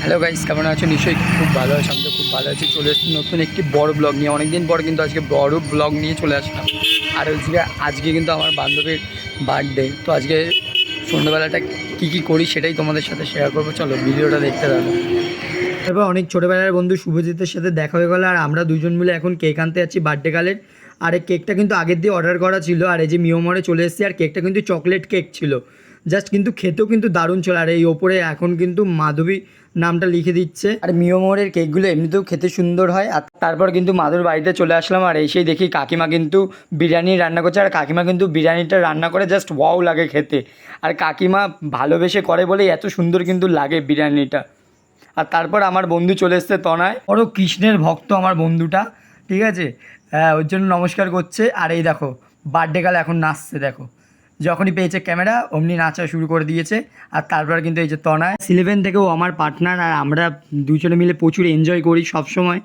Hello guys কেমন আছো? নিশ্চয়ই খুব ভালো আছো আমি তো খুব ভালো আছি। চলে এসেছি নতুন একটি বড় ব্লগ নিয়ে। অনেকদিন পর কিন্তু আজকে বড় ব্লগ নিয়ে চলে আসলাম। আর হচ্ছে আজকে কিন্তু আমার বান্ধবীর বার্থডে তো আজকে সন্ধ্যাবেলাটা কী কী করি সেটাই তোমাদের সাথে শেয়ার করব। চলো, ভিডিওটা দেখতে থাকো। এবার অনেক ছোটোবেলার বন্ধু শুভজিতের সাথে দেখা হয়ে গেলো, আর আমরা দুজন মিলে এখন কেক আনতে যাচ্ছি বার্থডে কালের আর এই কেকটা কিন্তু আগের দিয়ে অর্ডার করা ছিল, আর এই যে মিওমরে চলে এসেছি, আর কেকটা কিন্তু চকলেট কেক ছিল। জাস্ট কিন্তু খেতেও কিন্তু দারুণ ছিল আর এই ওপরে এখন কিন্তু মাধবী নামটা লিখে দিচ্ছে। আর মিওমোরের কেকগুলো এমনিতেও খেতে সুন্দর হয়। আর তারপর কিন্তু মাধুর বাড়িতে চলে আসলাম আর এসেই দেখি কাকিমা কিন্তু বিরিয়ানি রান্না করছে। আর কাকিমা কিন্তু বিরিয়ানিটা রান্না করে জাস্ট ওয়াও লাগে খেতে। আর কাকিমা ভালোবেসে করে বলেই এত সুন্দর কিন্তু লাগে বিরিয়ানিটা। আর তারপর আমার বন্ধু চলে এসছে তনায়। বড় কৃষ্ণের ভক্ত আমার বন্ধুটা, ঠিক আছে? হ্যাঁ ওর জন্য নমস্কার করছে। আর এই দেখো বার্থডে কাল এখন নাচছে, দেখো। যখনই পেয়েছে ক্যামেরা, অমনি নাচা শুরু করে দিয়েছে। আর তারপর কিন্তু এই যে তনায়, সিলেভেন থেকেও আমার পার্টনার আর আমরা দুজনে মিলে প্রচুর এনজয় করি সব সময়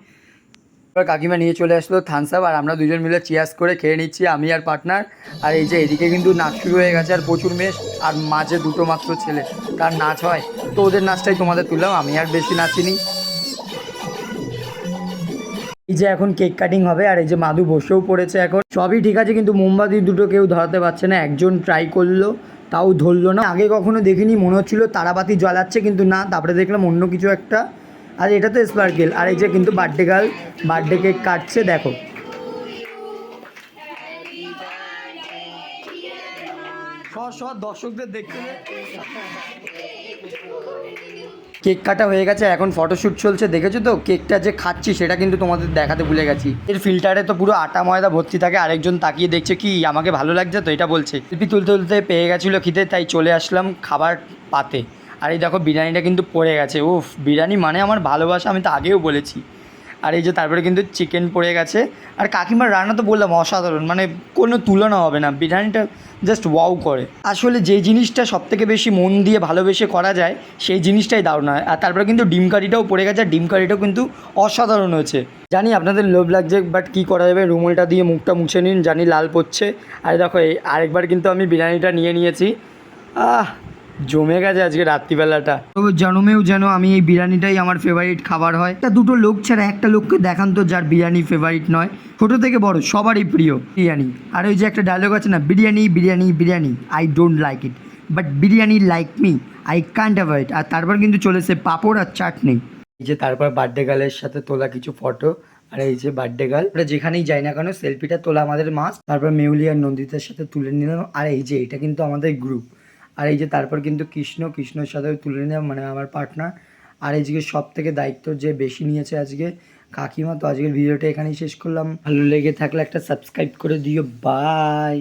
এবার কাকিমা নিয়ে চলে আসলো থামস আপ আর আমরা দুজন মিলে চিয়ার্স করে খেয়ে নিচ্ছি, আমি আর পার্টনার। আর এই যে এদিকে কিন্তু নাচ শুরু হয়ে গেছে আর প্রচুর মেশ আর মাঝে দুটো মাত্র ছেলে। তার নাচ হয়। তো ওদের নাচটাই তোমাদের তুললাম, আমি আর বেশি নাচিনি। এই যে এখন কেক কাটিং হবে আর এই যে মাদু বসেও পড়েছে এখন। সবই ঠিক আছে, কিন্তু মোমবাতি দুটো কেউ ধরাতে পারছে না। একজন ট্রাই করল, তাও ধরলো না। আগে কখনো দেখিনি, মনে হচ্ছিল তারাবাতি জ্বালাচ্ছে, কিন্তু না, তারপরে দেখলাম অন্য কিছু একটা। আর এটা তো স্পার্কেল আর এই যে কিন্তু বার্থডে গার্ল বার্থডে কেক কাটছে, দেখো। দর্শকদের দেখতে। কেক কাটা হয়ে গেছে, এখন ফটোশ্যুট চলছে। দেখেছ তো? কেকটা যে খাচ্ছি, সেটা কিন্তু তোমাদের দেখাতে ভুলে গেছি। এর ফিল্টারে তো পুরো আটা, ময়দা ভর্তি থাকে, আরেকজন তাকিয়ে দেখছে, কি, আমাকে ভালো লাগছে? তো এটা বলছে। শিল্পী তুলতে তুলতে পেয়ে গেছিল খিদে, তাই চলে আসলাম খাবার পাতে। আর এই দেখো, বিরিয়ানিটা কিন্তু পড়ে গেছে। উফ, বিরিয়ানি মানে আমার ভালোবাসা, আমি তো আগেও বলেছি। আর এই যে তারপরে কিন্তু চিকেন পড়ে গেছে। আর কাকিমার রান্না তো বললাম, অসাধারণ। মানে কোনো তুলনা হবে না, বিরিয়ানিটা জাস্ট ওয়াও করে। আসলে যে জিনিসটা সব থেকে বেশি মন দিয়ে ভালোবেসে করা যায়, সেই জিনিসটাই দারুণ হয়। আর তারপরে কিন্তু ডিম কারিটাও পড়ে গেছে, আর ডিম কারিটাও কিন্তু অসাধারণ হয়েছে। জানি আপনাদের লোভ লাগছে বাট কী করা যাবে? রুমালটা দিয়ে মুখটা মুছে নিন, জানি লাল পড়ছে। আর দেখো, এই আরেকবার কিন্তু আমি বিরিয়ানিটা নিয়ে নিয়েছি। আহ জমে গেছে আজকে রাত্রিবেলাটা। তো জন্মেও যেন আমি এই বিরিয়ানিটাই আমার ফেভারিট খাবার হয়। তা দুটো লোক ছাড়া একটা লোককে দেখান তো যার বিরিয়ানি ফেভারিট নয়। ছোটো থেকে বড়, সবারই প্রিয় বিরিয়ানি। আর ওই যে একটা ডায়লগ আছে না, biryani biryani biryani I don't like it but biryani like me I can't avoid আর তারপর কিন্তু চলেছে পাঁপড় আর চাটনি। এই যে তারপর বার্থডে গার্লের সাথে তোলা কিছু ফটো আর এই যে বার্থডে গার্ল আমরা যেখানেই যাই না কেন সেলফিটা তোলা আমাদের মাস তারপর মেউলি আর নন্দিতার সাথে তুলে নিলাম, আর এই যে এটা কিন্তু আমাদের গ্রুপ আর এই যে তারপর কিন্তু কৃষ্ণ, কৃষ্ণর সাথে তুলে নেওয়া মানে আমার পার্টনার আর এই যে সব থেকে দায়িত্ব যে বেশি নিয়েছে আজকে কাকিমা, তো আজকের ভিডিওটা এখানেই শেষ করলাম। ভালো লেগে থাকলে একটা সাবস্ক্রাইব করে দিও। বাই